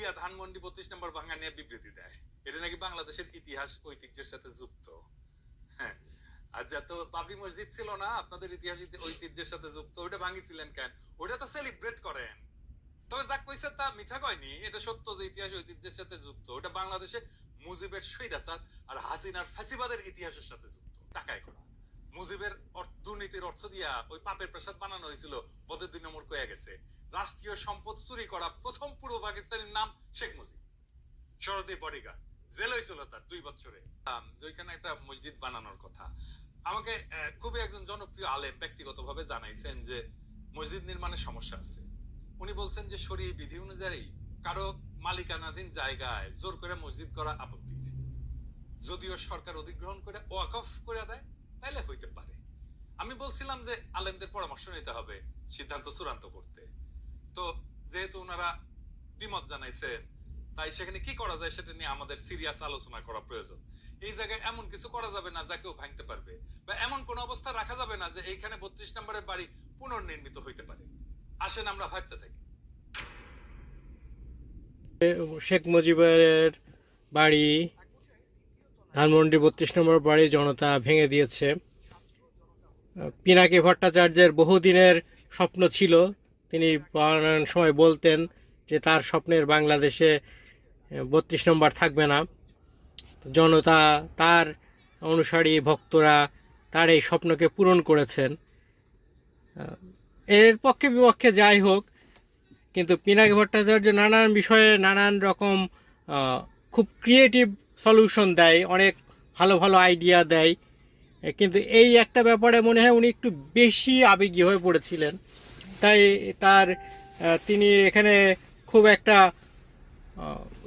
India Dhanmondi বত্রিশ নম্বর ভাঙা নিয়ে বিবৃতি দেয়। এটা নাকি বাংলাদেশের ইতিহাস ঐতিহ্যের সাথে যুক্ত। হ্যাঁ। আর যত বাবরি মসজিদ ছিল না, আপনাদের ইতিহাস ঐতিহ্যের সাথে যুক্ত। ওটা ভাঙিছিলেন কেন? ওটা তো সেলিব্রেট করেন। তবে যা কইছে তা মিথ্যা কয়নি, এটা সত্য যে ইতিহাস ঐতিহ্যের সাথে যুক্ত। ওটা বাংলাদেশে মুজিবের স্বৈরাচার আর হাসিনার ফ্যাসিবাদের ইতিহাসের সাথে যুক্ত। টাকায় করা। মুজিবের অর্থ- দুর্নীতির অর্থ দিয়া ওই পাপের প্রসাদ বানানো হয়েছিল বদের দুই নম্বর কয়ে গেছে। রাষ্ট্রীয় সম্পদ চুরি করা প্রথম পূর্ব পাকিস্তানের নাম শেখ মুজিব। শরদী বডিগার্ড জেল হয়েছিল তার দুই বছরে। আম, যে ওইখানে একটা মসজিদ বানানোর কথা। আমাকে খুবই একজন জনপ্রিয় আলেম ব্যক্তিগতভাবে জানাইছেন যে মসজিদ নির্মাণের সমস্যা আছে। উনি বলছেন যে শরীর বিধি অনুযায়ী কারও মালিকানাধীন জায়গায় জোর করে মসজিদ করা আপত্তি। যদিও সরকার অধিগ্রহণ করে ওয়াকফ করে দেয় তাইলে হইতে পারে। আমি বলছিলাম যে আলেমদের পরামর্শ নিতে হবে, সিদ্ধান্ত চূড়ান্ত করতে। তো যেহেতু ওনারা দ্বিমত জানাইছেন তাই সেখানে কি করা যায় সেটা নিয়ে আমাদের সিরিয়াস আলোচনা করা প্রয়োজন। এই জায়গায় এমন কিছু করা যাবে না যা কেউ ভাঙতে পারবে, বা এমন কোন অবস্থা রাখা যাবে না যে এইখানে বত্রিশ নম্বরের বাড়ি পুনর্নির্মিত হইতে পারে। আসেন আমরা ভাবতে থাকি। শেখ মুজিবের বাড়ি, ধানমন্ডি বত্রিশ নম্বর বাড়ি জনতা ভেঙে দিয়েছে। পিনাকি ভট্টাচার্যের বহুদিনের স্বপ্ন ছিল। তিনি নানান সময় বলতেন যে, তার স্বপ্নের বাংলাদেশে বত্রিশ নম্বর থাকবে না। জনতা, তার অনুসারী ভক্তরা তার এই স্বপ্নকে পূরণ করেছেন। এর পক্ষে বিপক্ষে যাই হোক, কিন্তু পিনাকি ভট্টাচার্য নানান বিষয়ে নানান রকম খুব ক্রিয়েটিভ সলিউশন দেয়, অনেক ভালো ভালো আইডিয়া দেয়। কিন্তু এই একটা ব্যাপারে মনে হয় উনি একটু বেশি আবেগী হয়ে পড়েছিলেন। তাই তার তিনি এখানে খুব একটা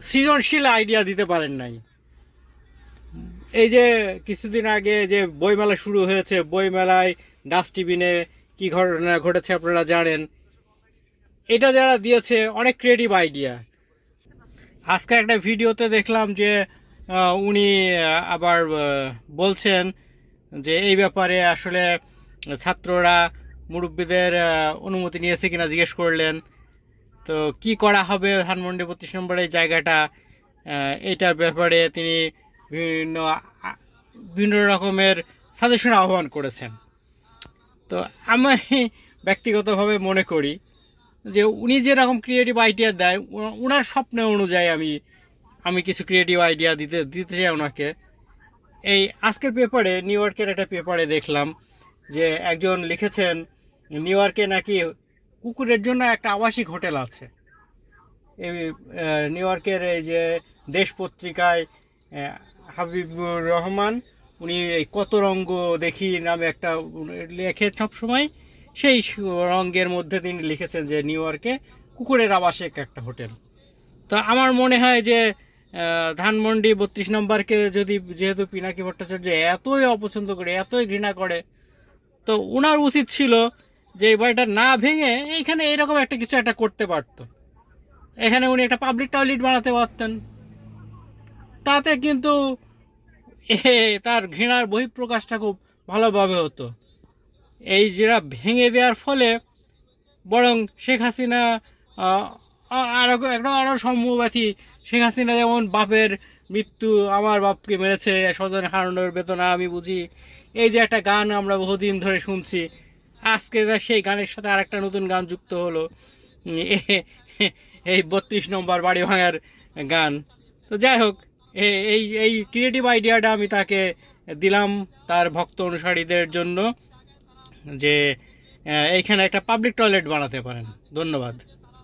সৃজনশীল আইডিয়া দিতে পারেন নাই। এই যে কিছুদিন আগে যে বইমেলা শুরু হয়েছে, বইমেলায় ডাস্টবিনে কি ঘটনা ঘটেছে আপনারা জানেন? এটা যারা দিয়েছে, অনেক ক্রিয়েটিভ আইডিয়া আজকে একটা ভিডিওতে দেখলাম যে উনি আবার বলছেন যে এই ব্যাপারে আসলে ছাত্ররা মুরব্বীদের অনুমতি নিয়েছে কিনা জিজ্ঞেস করলেন। তো কি করা হবে ধানমন্ডি বত্রিশ নম্বরের জায়গাটা? আহ, এইটার ব্যাপারে তিনি বিভিন্ন বিভিন্ন রকমের সাজেশন আহ্বান করেছেন। তো আমি ব্যক্তিগতভাবে মনে করি যে উনি যেরকম ক্রিয়েটিভ আইডিয়া দেয় উনার স্বপ্ন অনুযায়ী আমি আমি কিছু ক্রিয়েটিভ আইডিয়া দিতে দিতে চাই ওনাকে। এই আজকের পেপারে নিউ ইয়র্কের একটা পেপারে দেখলাম যে একজন লিখেছেন নিউ ইয়র্কে নাকি কুকুরের জন্য একটা আবাসিক হোটেল আছে। এই নিউ ইয়র্কের এই যে দেশ পত্রিকায় হাবিবুর রহমান, উনি এই কত রঙ্গ দেখি নামে একটা লেখে সবসময়, সেই রঙ্গের মধ্যে তিনি লিখেছেন যে নিউ ইয়র্কে কুকুরের আবাসিক একটা হোটেল। তো আমার মনে হয় যে ধানমন্ডি বত্রিশ নম্বরকে যদি যেহেতু পিনাকি ভট্টাচার্য এতই অপছন্দ করে এতই ঘৃণা করে তো ওনার উচিত ছিল যে এই বাড়িটা না ভেঙে এইখানে এরকম একটা কিছু একটা করতে পারতো। এখানে উনি একটা পাবলিক টয়লেট বানাতে পারতেন। তাতে কিন্তু এ, তার ঘৃণার বহিঃপ্রকাশটা খুব ভালোভাবে হতো। এই যেটা ভেঙে দেওয়ার ফলে বরং শেখ হাসিনা আরও একটা আরও সম্ভবাথী শেখ হাসিনা যেমন বাপের মৃত্যু আমার বাপকে মেরেছে, স্বজন হারানোর বেতনা আমি বুঝি। এই যে একটা গান আমরা বহুদিন ধরে শুনছি, আজকে সেই গানের সাথে আরেকটা নতুন গান যুক্ত হলো। এই বত্রিশ নম্বর বাড়ি ভাঙার গান। তো যাই হোক এই এই ক্রিয়েটিভ আইডিয়াটা আমি তাকে দিলাম তার ভক্ত অনুসারীদের জন্য যে এইখানে একটা পাবলিক টয়লেট বানাতে পারেন। ধন্যবাদ।